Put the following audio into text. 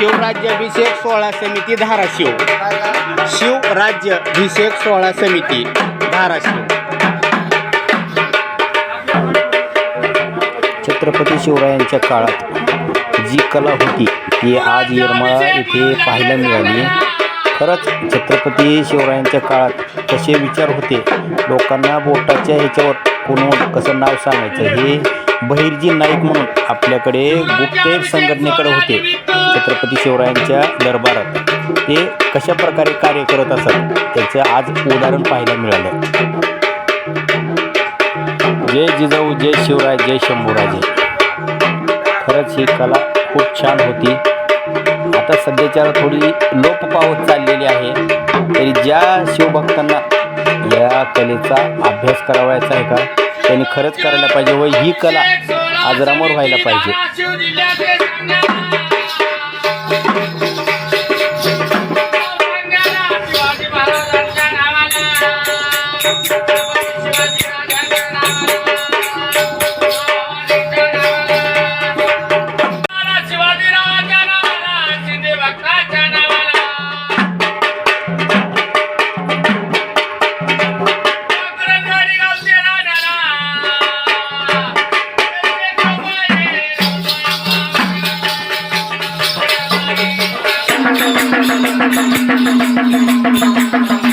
शिवराज्याभिषेक सोहळा समिती धाराशिव. शिवराज्याभिषेक सोहळा समिती धाराशिव. छत्रपती शिवरायांच्या काळात जी कला होती ती आज येरमाळा येथे पाहायला मिळाली. खरंच छत्रपती शिवरायांच्या काळात कसे विचार होते लोकांना बोटाच्या ह्याच्यावर कोण कसं नाव सांगायचं हे बहिरजी नाईक म्हणून आपल्याकडे गुप्तेर संघटनेकडे होते छत्रपती शिवरायांच्या दरबारात. ते कशा प्रकारे कार्य करत असत त्याचं आज उदाहरण पाहायला मिळालं. जय जिजाऊ जय शिवराय जय शंभूराजे. खरंच ही कला खूप छान होती. आता सध्याच्या थोडी लोप पावत चाललेली आहे. तरी ज्या शिवभक्तांना या कलेचा अभ्यास करावायचा आहे का? त्यांनी खरंच करायला पाहिजे व ही कला आजरामर व्हायला पाहिजे. Thank you.